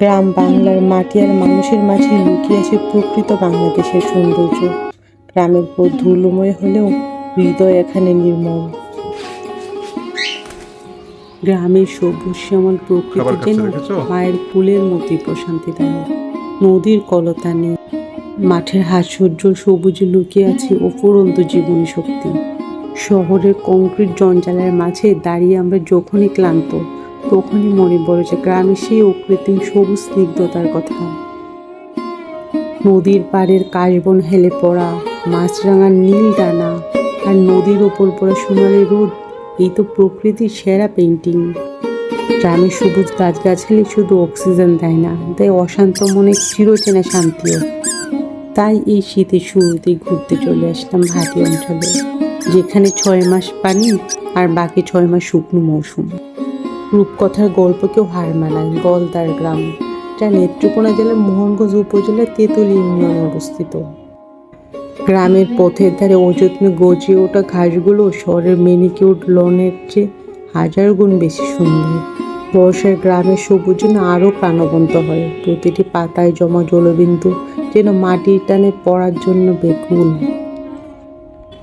গ্রাম বাংলার মাটি আর মানুষের মাঝে লুকিয়ে আছে প্রকৃত বাংলাদেশের সৌন্দর্য। গ্রামের পর ধুলোময় হলেও হৃদয় এখানে নির্মল। গ্রামের সবুজ শ্যামল প্রকৃতি যেন? মায়ের ফুলের মতোই প্রশান্তি দেয় নদীর কলতানে মাঠের হাস্যোজ্জ্বল সবুজে লুকিয়ে আছে অফুরন্ত জীবনী শক্তি। শহরের কংক্রিট জঞ্জালের মাঝে দাঁড়িয়ে আমরা যখনই ক্লান্ত তখনই মনে পড়ে যে গ্রামে সেই অকৃত্রিম সবুজ স্নিগ্ধতার কথা। নদীর পাড়ের কাশবন হেলে পড়া মাছরাঙার নীল ডানা আর নদীর ওপর পড়া সোনালি রোদ, এই তো প্রকৃতির সেরা পেন্টিং গ্রামে সবুজ গাছগাছালি শুধু অক্সিজেন দেয় না, দেয় অশান্ত মনে চিরচেনা শান্তিও। তাই এই শীতের শুরুতেই ঘুরতে চলে আসলাম ভাটি অঞ্চলে, যেখানে ছয় মাস পানি আর বাকি ছয় মাস শুকনো মৌসুম। রূপকথার গল্পকেও হার মানায় গলদার গ্রাম। যা নেত্রকোনা জেলার মোহনগঞ্জ উপজেলার তেঁতুল ইউনিয়নে অবস্থিত। গ্রামের পথের ধারে অযত্নে গজিয়ে ওঠা ঘাসগুলো শহরের মেনিকিউড লনের চেয়ে হাজার গুণ বেশি সুন্দর। বর্ষার গ্রামের সবুজ যেন আরও প্রাণবন্ত হয়। প্রতিটি পাতায় জমা জলবিন্দু যেন মাটির টানে পড়ার জন্য বেকুল।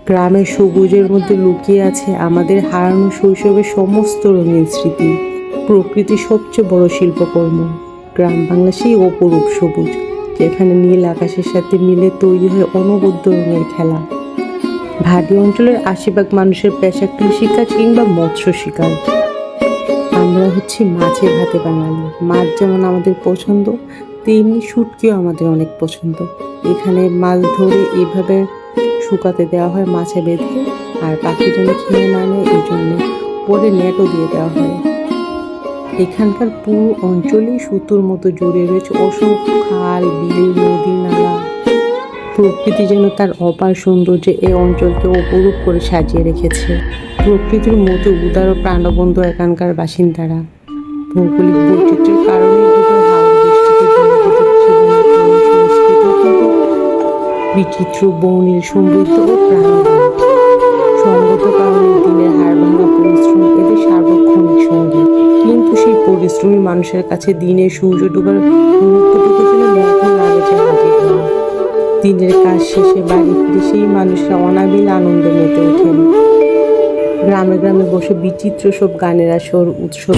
গ্রামের সবুজের মধ্যে লুকিয়ে আছে আমাদের হারানো শৈশবের সমস্ত রঙিন স্মৃতি। প্রকৃতির সবচেয়ে বড় শিল্পকর্ম। গ্রাম বাংলা সেই অপরূপ সবুজ, যেখানে নীল আকাশের সাথে মিলে তৈরি হয় অনবদ্য রঙের খেলা। ভাটি অঞ্চলের আশিভাগ মানুষের পেশা কৃষিকাজ কিংবা মৎস্য শিকার। আমরা হচ্ছি মাছের ভাতে বাঙালি। মাছ যেমন আমাদের পছন্দ, তেমনি শুটকিও আমাদের অনেক পছন্দ। এখানে মাছ ধরে এভাবে শুকাতে দেওয়া হয় মাছে বেঁধে, আর পাখি যেন খেয়ে না নেয় এই জন্য পরে নেটও দিয়ে দেওয়া হয়। এখানকার পুরো অঞ্চলেই সুতোর মতো জুড়ে রয়েছে অসংখ্য খাল, বিল, নদী, নালা। প্রকৃতি যেন তার অপার সৌন্দর্যে এই অঞ্চলকে অপরূপ করে সাজিয়ে রেখেছে। প্রকৃতির মতো উদার ও প্রাণবন্ত এখানকার বাসিন্দারা। ভৌগোলিক বৈচিত্র্যের কারণে বিচিত্র বর্ণিল সমৃদ্ধ ও প্রাণবন্ত। সঙ্গত কারণে দিনের হাড় ভাঙা পরিশ্রম এদের সার্বক্ষণিক সঙ্গী। কিন্তু সেই পরিশ্রমী মানুষের কাছে দিনে সূর্য ডুবার মুহূর্তটুকু যেন মুগ্ধ লাগে দিনের কাজ শেষে বাড়ি ফিরে সেই মানুষরা অনাবিল আনন্দে মেতে ওঠেন। গ্রামে গ্রামে বসে বিচিত্র সব গানের আসর, উৎসব।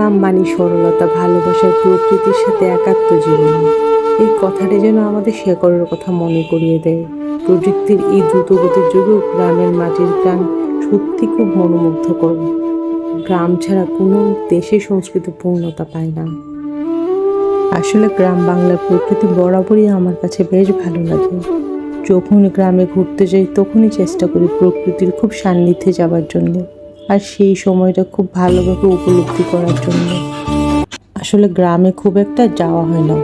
মানে সরলতা, ভালোবাসার প্রকৃতির সাথে একাত্ম জীবন। এই কথাটি যেন আমাদের শেকড়ের কথা মনে করিয়ে দেয়। প্রযুক্তির এই দ্রুতগতির যুগেও গ্রামের মাটির গান সত্যি খুব মনোমুগ্ধকর। গ্রাম ছাড়া কোনো দেশে সংস্কৃতি পূর্ণতা পায় না। আসলে গ্রাম বাংলার প্রকৃতি বরাবরই আমার কাছে বেশ ভালো লাগে। যখন গ্রামে ঘুরতে যাই, তখনই চেষ্টা করি প্রকৃতির খুব সান্নিধ্যে যাওয়ার জন্য। আর সেই সময়টা খুব ভালোভাবে উপলব্ধি করার জন্য। আসলে গ্রামে খুব একটা যাওয়া হয় না।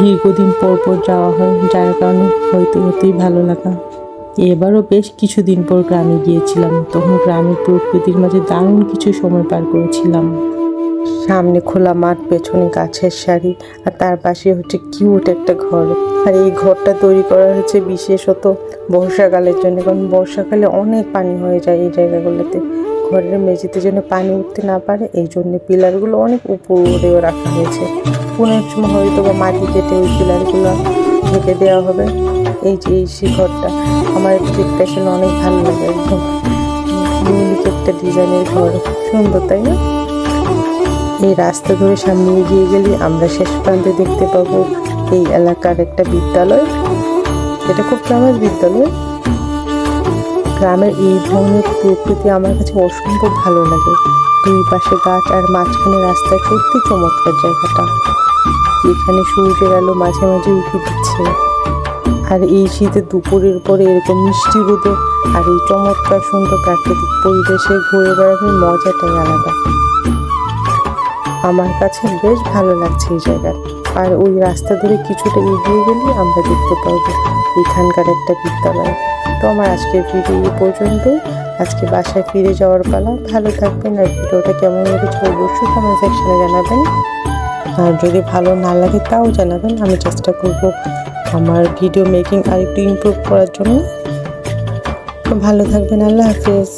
দীর্ঘদিন পর পর যাওয়া হয়, যার কারণে হয়তো হতেই ভালো লাগা। এবারও বেশ কিছুদিন পর গ্রামে গিয়েছিলাম, তখন গ্রামের প্রকৃতির মাঝে দারুণ কিছু সময় পার করেছিলাম। সামনে খোলা মাঠ, পেছনে গাছের সারি আর তার পাশে হচ্ছে কিউট একটা ঘর। আর এই ঘরটা তৈরি করা হয়েছে বিশেষত বর্ষাকালের জন্য, কারণ বর্ষাকালে অনেক পানি হয়ে যায় এই জায়গাগুলোতে। ঘরের মেঝেতে যেন পানি উঠতে না পারে, এই জন্য পিলারগুলো অনেক উপরেও রাখা হয়েছে। কোনো সময় হয়তো বা মাটি কেটে ওই পিলারগুলো ঢেকে দেওয়া হবে। এই যে, এই শিখরটা আমার দেখতে আসলে অনেক ভালো লাগে একদম। একটা ডিজাইনের ঘর। সুন্দর, তাই না? এই রাস্তা ধরে সামনে এগিয়ে গেলে আমরা শেষ প্রান্তে দেখতে পাবো এই এলাকার একটা বিদ্যালয়। এটা খুব ফেমাস বিদ্যালয়। গ্রামের এই ধরনের প্রকৃতি আমার কাছে অসম্ভব ভালো লাগে। দুই পাশে গাছ আর মাঝখানে রাস্তা সত্যি চমৎকার জায়গাটা। এখানে সূর্যের আলো মাঝে মাঝে উঠে দিচ্ছে। আর এই শীতে দুপুরের পরে এরকম মিষ্টি রোদে আর এই চমৎকার সুন্দর প্রাকৃতিক পরিবেশে ঘুরে বেড়ানোর মজাটাই আলাদা। আমার কাছে বেশ ভালো লাগছে এই জায়গা আর ওই রাস্তা ধরে কিছুটা এগিয়ে গেলে আমরা দেখতে পাবো এখানকার একটা বিদ্যালয়। তো আমার আজকের ভিডিও এই পর্যন্ত আজকে বাসায় ফিরে যাওয়ার পালা। ভালো থাকবেন আর ভিডিওটা কেমন লেগেছে অবশ্যই কমেন্ট সেকশনে জানাবেন। আর যদি ভালো না লাগে তাও জানাবেন। আমি চেষ্টা করব আমার ভিডিও মেকিং আর একটু ইমপ্রুভ করার জন্য। ভালো থাকবেন। আল্লাহ হাফিজ।